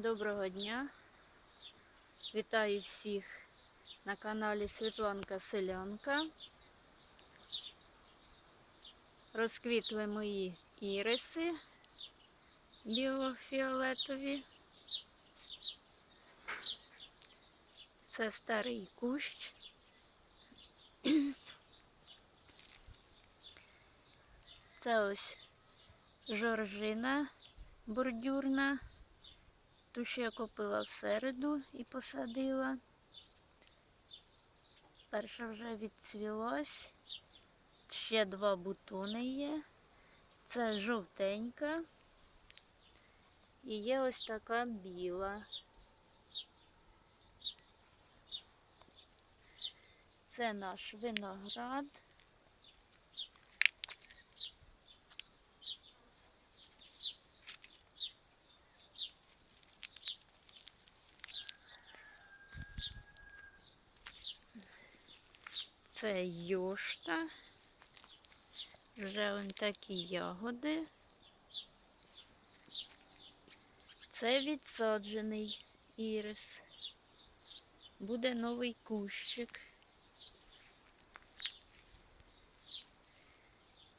Доброго дня. Вітаю всіх на каналі Світланка Селянка. Розквітли мої іриси білофіолетові. Це старий кущ. Це ось жоржина бордюрна. Ту ще я купила всереду і посадила. Перша вже відцвілась. Ще два бутони є. Це жовтенька. І є ось така біла. Це наш виноград. Це йошта. Вже вон такі ягоди. Це відсаджений ірис. Буде новий кущик.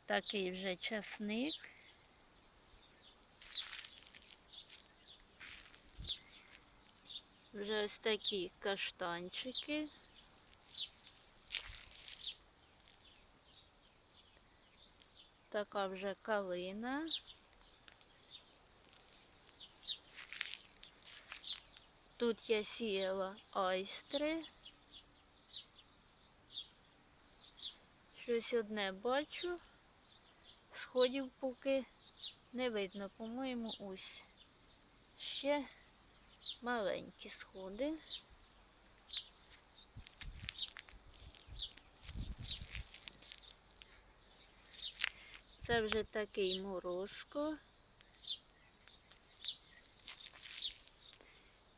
Такий вже часник. Вже ось такі каштанчики. Така вже калина. Тут я сіяла айстри. Щось одне бачу. Сходів поки не видно, по-моєму, ось. Ще маленькі сходи. Це вже такий морозко.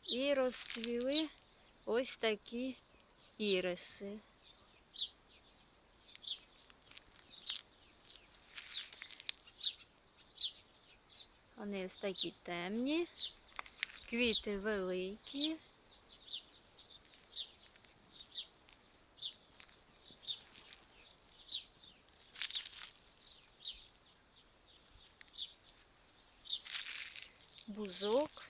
І розцвіли ось такі іриси. Вони ось такі темні, квіти великі. Бузок.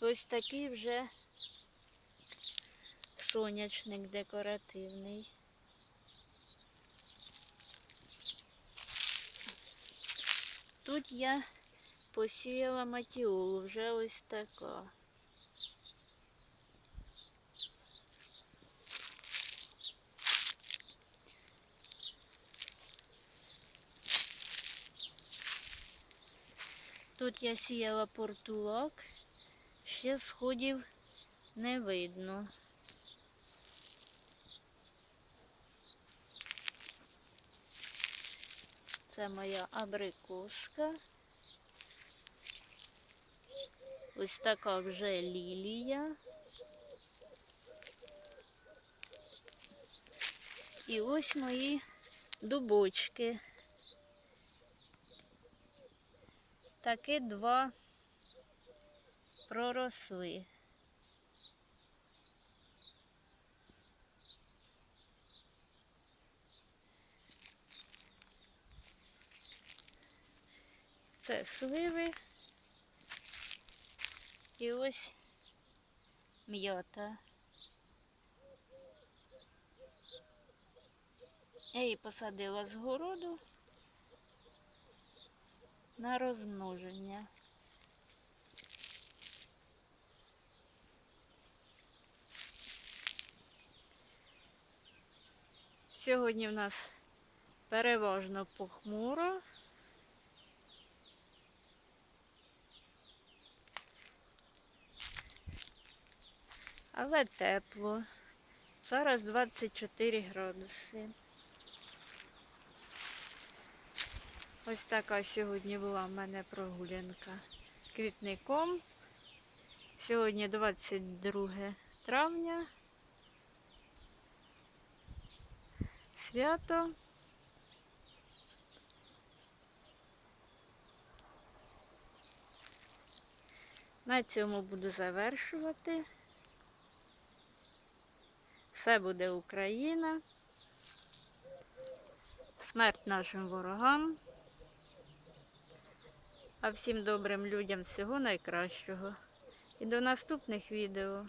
Ось такий вже сонячник декоративний. Тут я посіяла матіолу, вже ось така. Тут я сіяла портулак, ще сходів не видно. Це моя абрикоска. Ось така вже лілія. І ось мої дубочки. Таки два проросли. Це сливи. І ось м'ята. Я її посадила з городу на розмноження. Сьогодні в нас переважно похмуро. Але тепло. Зараз 24 градуси. Ось така сьогодні була в мене прогулянка квітником. Сьогодні 22 травня. Свято. На цьому буду завершувати. Все буде Україна. Смерть нашим ворогам. А всім добрим людям всього найкращого. І до наступних відео.